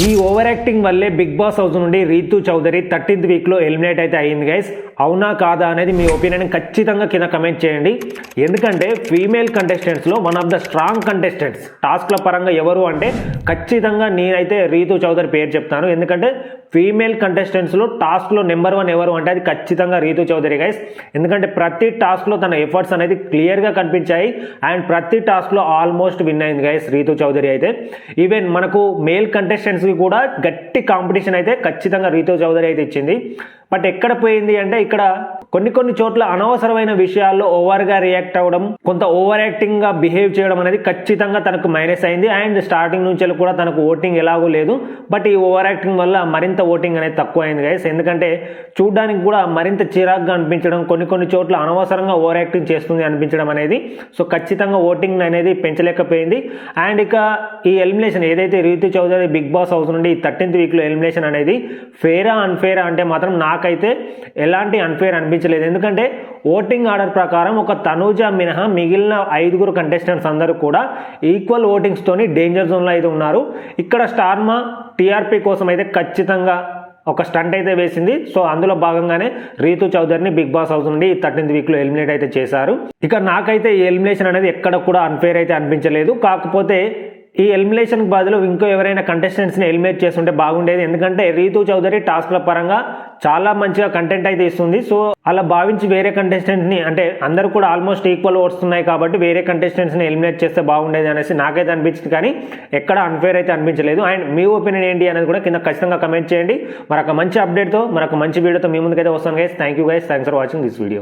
ఈ over acting వల్లే big Boss house నుండి రీతు చౌదరి థర్టీన్త్ వీక్లో ఎలిమినేట్ అయితే అయ్యింది గైస్ అవునా కాదా అనేది మీ ఒపీనియన్ ఖచ్చితంగా కింద కమెంట్ చేయండి. ఎందుకంటే female కంటెస్టెంట్స్లో one of the strong contestants టాస్క్ల పరంగా ఎవరు అంటే ఖచ్చితంగా నేనైతే రీతు చౌదరి పేరు చెప్తాను. ఎందుకంటే ఫీమేల్ కంటెస్టెంట్స్లో టాస్క్లో నెంబర్ వన్ ఎవరు అంటే అది ఖచ్చితంగా రీతు చౌదరి గైస్ ఎందుకంటే ప్రతి టాస్క్లో తన ఎఫర్ట్స్ అనేది క్లియర్గా కనిపించాయి అండ్ ప్రతి టాస్క్లో ఆల్మోస్ట్ విన్ అయింది గైస్ రీతు చౌదరి అయితే. ఈవెన్ మనకు మేల్ కంటెస్టెంట్స్ కంటెస్టెంట్స్కి కూడా గట్టి కాంపిటీషన్ అయితే ఖచ్చితంగా రీతో చౌదరి అయితే ఇచ్చింది. బట్ ఎక్కడ పోయింది అంటే ఇక్కడ కొన్ని కొన్ని చోట్ల అనవసరమైన విషయాల్లో ఓవర్గా రియాక్ట్ అవ్వడం కొంత ఓవర్ యాక్టింగ్గా బిహేవ్ చేయడం అనేది ఖచ్చితంగా తనకు మైనస్ అయింది. అండ్ స్టార్టింగ్ నుంచి కూడా తనకు ఓటింగ్ ఎలాగో లేదు. బట్ ఈ ఓవర్ యాక్టింగ్ వల్ల మరింత ఓటింగ్ అనేది తక్కువ అయింది గైస్ ఎందుకంటే చూడడానికి కూడా మరింత చిరాగ్గా అనిపించడం కొన్ని కొన్ని చోట్ల అనవసరంగా ఓవర్ యాక్టింగ్ చేస్తుంది అనిపించడం అనేది. సో ఖచ్చితంగా ఓటింగ్ అనేది పెంచలేకపోయింది. అండ్ ఇక ఈ ఎలిమినేషన్ ఏదైతే Rithu Chowdary Bigg Boss house నుండి థర్టీన్త్ వీక్లో ఎలిమినేషన్ అనేది ఫేరా అన్ఫేరా అంటే మాత్రం నాకైతే ఎలాంటి అన్ఫేర్ అనిపించలేదు. ఎందుకంటే ఓటింగ్ ఆర్డర్ ప్రకారం ఒక తనూజ మినహా మిగిలిన ఐదుగురు కంటెస్టెంట్స్ అందరూ కూడా ఈక్వల్ ఓటింగ్స్తోని డేంజర్ జోన్లో అయితే ఉన్నారు. ఇక్కడ స్టార్మా టీఆర్పీ కోసం అయితే ఖచ్చితంగా ఒక స్టంట్ అయితే వేసింది. సో అందులో భాగంగానే రీతు చౌదరిని బిగ్ బాస్ హౌస్ నుండి థర్టీన్త్ వీక్లో ఎలిమినేట్ అయితే చేశారు. ఇక నాకైతే ఈ ఎలిమినేషన్ అనేది ఎక్కడ కూడా అన్ఫేర్ అయితే అనిపించలేదు. కాకపోతే ఈ ఎలిమినేషన్కి బదులు ఇంకో ఎవరైనా కంటెస్టెంట్స్ని ఎలిమినేట్ చేస్తుంటే బాగుండేది. ఎందుకంటే రీతు చౌదరి టాస్క్ల పరంగా చాలా మంచిగా కంటెంట్ అయితే ఇస్తుంది. సో అలా భావించి వేరే కంటెస్టెంట్ని అంటే అందరూ కూడా ఆల్మోస్ట్ ఈక్వల్ వస్తున్నాయి కాబట్టి వేరే కంటెస్టెంట్స్ని ఎలిమినేట్ చేస్తే బాగుండేది అనేసి నాకైతే అనిపించింది కానీ ఎక్కడ అన్ఫేర్ అయితే అనిపించలేదు. అండ్ మీ ఒపీనియన్ ఏంటి అనేది కూడా కింద ఖచ్చితంగా కమెంట్ చేయండి. మరొక మంచి అప్డేట్తో మరొక మంచి వీడియోతో మీ ముందుకైతే వస్తాను guys thank you guys thanks for watching this video